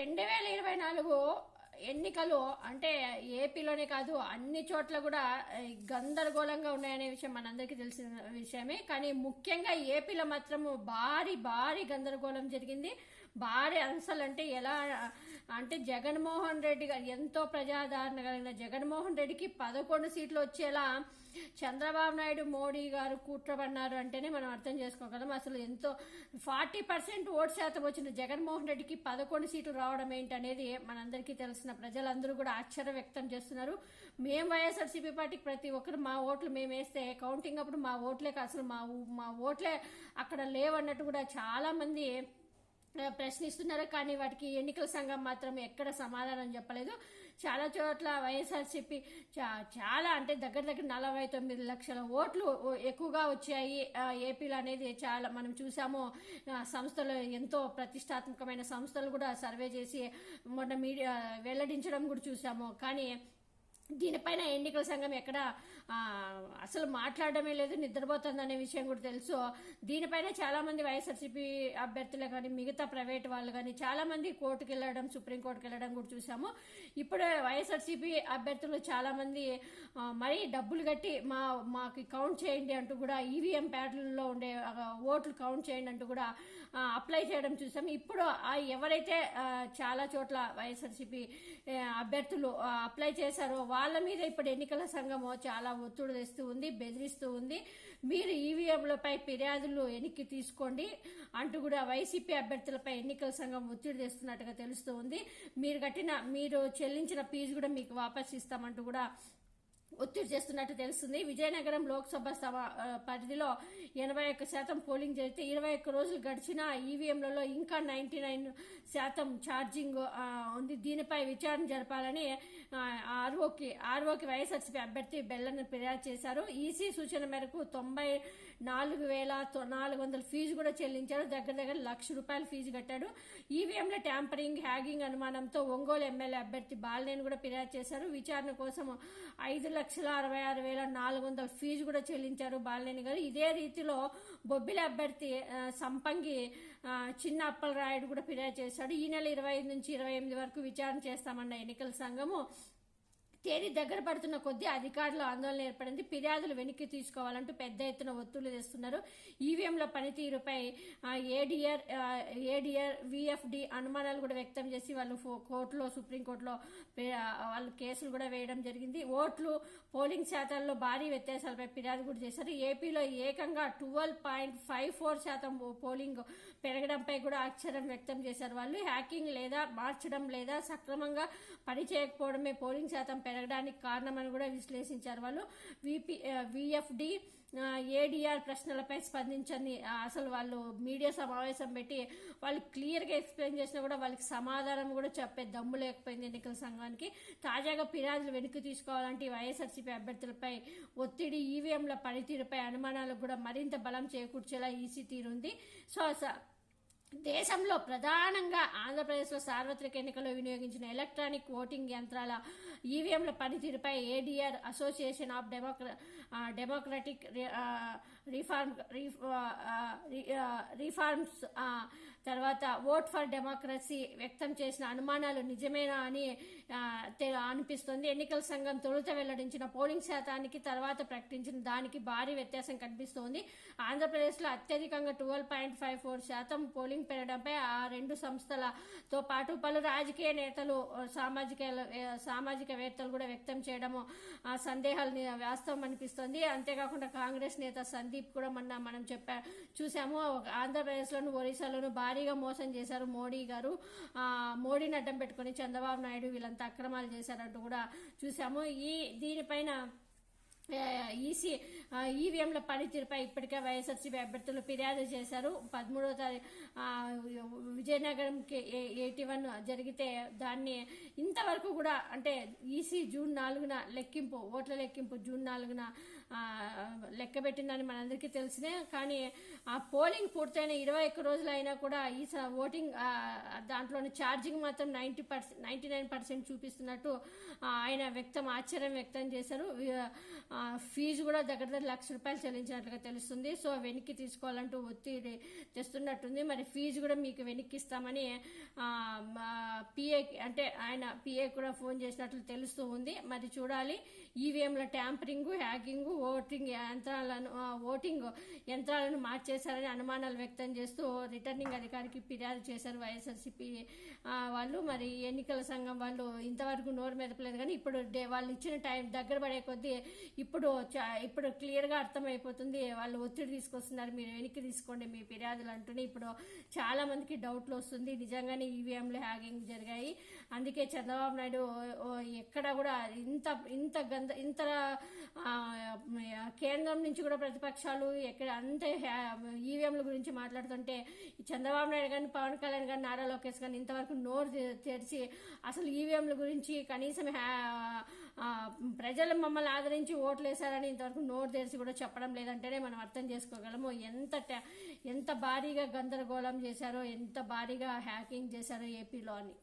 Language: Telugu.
రెండు వేల ఇరవై నాలుగు ఎన్నికలు అంటే ఏపీలోనే కాదు అన్ని చోట్ల కూడా గందరగోళంగా ఉన్నాయనే విషయం మనందరికీ తెలిసిన విషయమే. కానీ ముఖ్యంగా ఏపీలో మాత్రము భారీ భారీ గందరగోళం జరిగింది. భారీ అంశాలు అంటే ఎలా అంటే జగన్మోహన్ రెడ్డి గారు ఎంతో ప్రజాదరణ కలిగిన జగన్మోహన్ రెడ్డికి పదకొండు సీట్లు వచ్చేలా చంద్రబాబు నాయుడు మోడీ గారు కూర్చోబడినారు అంటేనే మనం అర్థం చేసుకోగలం అసలు ఎంతో ఫార్టీ పర్సెంట్ ఓటు శాతం వచ్చిన జగన్మోహన్ రెడ్డికి పదకొండు సీట్లు రావడం ఏంటనేది మనందరికీ తెలిసిన ప్రజలందరూ కూడా ఆశ్చర్యం వ్యక్తం చేస్తున్నారు. మేము వైఎస్ఆర్సీపీ పార్టీకి ప్రతి ఒక్కరు మా ఓట్లు మేము వేస్తే కౌంటింగ్ అప్పుడు మా ఓట్లే అసలు మా మా ఓట్లే అక్కడ లేవన్నట్టు కూడా చాలా మంది ప్రశ్నిస్తున్నారు కానీ వాటికి ఎన్నికల సంఘం మాత్రం ఎక్కడ సమాధానం చెప్పలేదు. చాలా చోట్ల వైఎస్ఆర్సీపీ చా- చాలా అంటే దగ్గర దగ్గర నలభై తొమ్మిది లక్షల ఓట్లు ఎక్కువగా వచ్చాయి. ఏపీలో అనేది చాలా మనం చూసాము. సంస్థలు ఎంతో ప్రతిష్టాత్మకమైన సంస్థలు కూడా సర్వే చేసి మొన్న మీడియా వెల్లడించడం కూడా చూసాము. కానీ దీనిపైన ఎన్నికల సంఘం ఎక్కడ అసలు మాట్లాడడమే లేదు నిద్రపోతుంది అనే విషయం కూడా తెలుసు. దీనిపైన చాలా మంది వైఎస్ఆర్సీపీ అభ్యర్థులు కానీ మిగతా ప్రైవేట్ వాళ్ళు కానీ చాలా మంది కోర్టుకు వెళ్ళడం సుప్రీంకోర్టుకు వెళ్ళడం కూడా చూసాము. ఇప్పుడు వైఎస్ఆర్సీపీ అభ్యర్థులు చాలా మంది మరీ డబ్బులు కట్టి మా మాకు కౌంట్ చేయండి అంటూ కూడా ఈవీఎం ప్యాడ్లలో ఉండే ఓట్లు కౌంట్ చేయండి అంటూ కూడా అప్లై చేయడం చూసాం ఇప్పుడు ఆ ఎవరైతే చాలా చోట్ల వైఎస్ఆర్సీపీ అభ్యర్థులు అప్లై చేశారో వాళ్ళ మీద ఇప్పుడు ఎన్నికల సంఘము చాలా ఒత్తిడి తెస్తూ ఉంది బెదిరిస్తూ ఉంది. మీరు ఈవీఎంలపై ఫిర్యాదులు వెనక్కి తీసుకోండి. అంటూ కూడా వైసీపీ అభ్యర్థులపై ఎన్నికల సంఘం ఒత్తిడి తెస్తున్నట్టుగా తెలుస్తూ ఉంది. మీరు కట్టిన మీరు చెల్లించిన ఫీజు కూడా మీకు వాపస్ ఇస్తామంటూ కూడా ఒత్తిడి చేస్తున్నట్టు తెలుస్తుంది. విజయనగరం లోక్సభ సభ పరిధిలో ఎనభై ఒక్క శాతం పోలింగ్ జరిగితే ఇరవై ఒక్క రోజులు గడిచిన ఈవీఎంలలో ఇంకా నైన్టీ నైన్ శాతం ఛార్జింగ్ ఉంది. దీనిపై విచారణ జరపాలని ఆర్ఓకి ఆర్ఓకి వైఎస్ఆర్సీపీ అభ్యర్థి బెల్లని ఫిర్యాదు చేశారు. ఈసీ సూచన మేరకు తొంభై నాలుగు వేల తొ- నాలుగు వందల ఫీజు కూడా చెల్లించారు. దగ్గర దగ్గర లక్ష రూపాయల ఫీజు కట్టాడు. ఈవీఎంల ట్యాంపరింగ్ హ్యాగింగ్ అనుమానంతో ఒంగోలు ఎమ్మెల్యే అభ్యర్థి బాలనేని కూడా ఫిర్యాదు చేశారు. విచారణ కోసం ఐదు లక్షల అరవై ఆరు వేల నాలుగు వందల ఫీజు కూడా చెల్లించారు బాలినేని గారు. ఇదే రీతిలో బొబ్బిలి అభ్యర్థి సంపంగి ఆ, చిన్న అప్పలరాయుడు కూడా ఫిర్యాదు చేశాడు. ఈ నెల ఇరవై ఐదు నుంచి ఇరవై ఎనిమిది వరకు విచారణ చేస్తామన్న ఎన్నికల సంఘము తేదీ దగ్గర పడుతున్న కొద్దీ అధికారులు ఆందోళన ఏర్పడింది. ఫిర్యాదులు వెనక్కి తీసుకోవాలంటూ పెద్ద ఎత్తున ఒత్తులు తెస్తున్నారు. ఈవీఎంల పనితీరుపై ఏడిఆర్ ఏడిఆర్ విఎఫ్డి అనుమానాలు కూడా వ్యక్తం చేసి వాళ్ళు ఫో- కోర్టులో సుప్రీంకోర్టులో వాళ్ళు కేసులు కూడా వేయడం జరిగింది. ఓట్లు పోలింగ్ శాతాల్లో భారీ వ్యత్యాసాలపై ఫిర్యాదు కూడా చేశారు. ఏపీలో ఏకంగా ట్వెల్వ్ పాయింట్ ఫైవ్ ఫోర్ శాతం పోలింగ్ పెరగడంపై కూడా ఆశ్చర్యం వ్యక్తం చేశారు వాళ్ళు. హ్యాకింగ్ లేదా మార్చడం లేదా సక్రమంగా పనిచేయకపోవడమే పోలింగ్ శాతం పెరగడానికి కారణమని కూడా విశ్లేషించారు వాళ్ళు. విపి విఎఫ్డి ఏడిఆర్ ప్రశ్నలపై స్పందించని అసలు వాళ్ళు మీడియా సమావేశం పెట్టి వాళ్ళు క్లియర్గా ఎక్స్ప్లెయిన్ చేసినా కూడా వాళ్ళకి సమాధానం కూడా చెప్పే దమ్ము లేకపోయింది ఎన్నికల సంఘానికి. తాజాగా ఫిర్యాదులు వెనక్కి తీసుకోవాలంటే వైఎస్ఆర్సీపీ అభ్యర్థులపై ఒత్తిడి ఈవీఎంల పనితీరుపై అనుమానాలకు కూడా మరింత బలం చేకూర్చేలా ఈసీ తీరుంది సో దేశంలో ప్రధానంగా ఆంధ్రప్రదేశ్లో సార్వత్రిక ఎన్నికల్లో వినియోగించిన ఎలక్ట్రానిక్ ఓటింగ్ యంత్రాల ఈవీఎంల పనితీరుపై ఏడీఆర్ అసోసియేషన్ ఆఫ్ డెమోక్ర డెమోక్రటిక్ రి- రిఫార్మ్ రిఫార్మ్స్ తర్వాత ఓట్ ఫర్ డెమోక్రసీ వ్యక్తం చేసిన అనుమానాలు నిజమేనా అని తె- అనిపిస్తుంది. ఎన్నికల సంఘం తొలుత వెల్లడించిన పోలింగ్ శాతానికి తర్వాత ప్రకటించిన దానికి భారీ వ్యత్యాసం కనిపిస్తోంది. ఆంధ్రప్రదేశ్లో అత్యధికంగా ట్వెల్వ్ పాయింట్ ఫైవ్ ఫోర్ శాతం పోలింగ్ పెరగడంపై ఆ రెండు సంస్థలతో పాటు పలు రాజకీయ నేతలు సామాజిక సామాజికవేత్తలు కూడా వ్యక్తం చేయడము ఆ సందేహాలు వాస్తవం అనిపిస్తోంది. అంతేకాకుండా కాంగ్రెస్ నేత సందీప్ కూడా మొన్న మనం చెప్పా చూసాము. ఒక ఆంధ్రప్రదేశ్లోను ఒరిస్సాలోను భారీగా మోసం చేశారు. మోడీ గారు మోడీని అడ్డం పెట్టుకుని చంద్రబాబు నాయుడు వీళ్ళంతా అక్రమాలు చేశారంటూ కూడా చూసాము. ఈ దీనిపైన ఈసీ ఈవీఎంల పనితీరుపై ఇప్పటికే వైఎస్ఆర్సీపీ అభ్యర్థులు ఫిర్యాదు చేశారు. పదమూడవ తారీఖు విజయనగరం ఎయిటీ వన్ జరిగితే దాన్ని ఇంతవరకు కూడా అంటే ఈసీ జూన్ నాలుగున లెక్కింపు ఓట్ల లెక్కింపు జూన్ నాలుగున లెక్కబెట్టిందని మనందరికీ తెలిసినే కానీ ఆ పోలింగ్ పూర్తయిన ఇరవై ఒక్క రోజులు అయినా కూడా ఈ ఓటింగ్ దాంట్లోని ఛార్జింగ్ మాత్రం ninety percent ninety nine percent చూపిస్తున్నట్టు ఆయన వ్యక్తం ఆశ్చర్యం వ్యక్తం చేశారు. ఫీజు కూడా దగ్గర దగ్గర లక్ష రూపాయలు చెల్లించినట్లుగా తెలుస్తుంది. సో వెనక్కి తీసుకోవాలంటూ ఒత్తిడి తెస్తున్నట్టుంది. మరి ఫీజు కూడా మీకు వెనక్కి ఇస్తామని మా పిఏ అంటే ఆయన పిఏ కూడా ఫోన్ చేసినట్లు తెలుస్తూ ఉంది. మరి చూడాలి ఈవీఎంల ట్యాంపరింగ్ హ్యాకింగ్ ఓటింగ్ యంత్రాలను ఓటింగ్ యంత్రాలను మార్చేశారని అనుమానాలు వ్యక్తం చేస్తూ రిటర్నింగ్ అధికారికి ఫిర్యాదు చేశారు వైఎస్ఆర్సీపీ వాళ్ళు. మరి ఎన్నికల సంఘం వాళ్ళు ఇంతవరకు నోరు మెదపలేదు కానీ ఇప్పుడు డే వాళ్ళు ఇచ్చిన టైం దగ్గర పడే కొద్దీ ఇప్పుడు చా- ఇప్పుడు క్లియర్గా అర్థమైపోతుంది. వాళ్ళు ఒత్తిడి తీసుకొస్తున్నారు. మీరు వెనక్కి తీసుకోండి. మీ ఫిర్యాదులు అంటూనే ఇప్పుడు చాలా మందికి డౌట్లు వస్తుంది. నిజంగానే ఈవీఎంలు హ్యాకింగ్ జరిగాయి. అందుకే చంద్రబాబు నాయుడు ఎక్కడ కూడా ఇంత ఇంత గంద ఇంత కేంద్రం నుంచి కూడా ప్రతిపక్షాలు ఎక్కడ అంత ఈవీఎంల గురించి మాట్లాడుతుంటే చంద్రబాబు నాయుడు కానీ పవన్ కళ్యాణ్ కానీ నారా లోకేష్ కానీ ఇంతవరకు నోరు తెరిచి అసలు ఈవీఎంల గురించి కనీసం హ్యా- ప్రజలు మమ్మల్ని ఆదరించి ఓట్లు వేశారని ఇంతవరకు నోరు తెరిచి కూడా చెప్పడం లేదంటేనే మనం అర్థం చేసుకోగలము. ఎంత ఎంత భారీగా గందరగోళం చేశారో ఎంత భారీగా హ్యాకింగ్ చేశారో ఏపీలో అని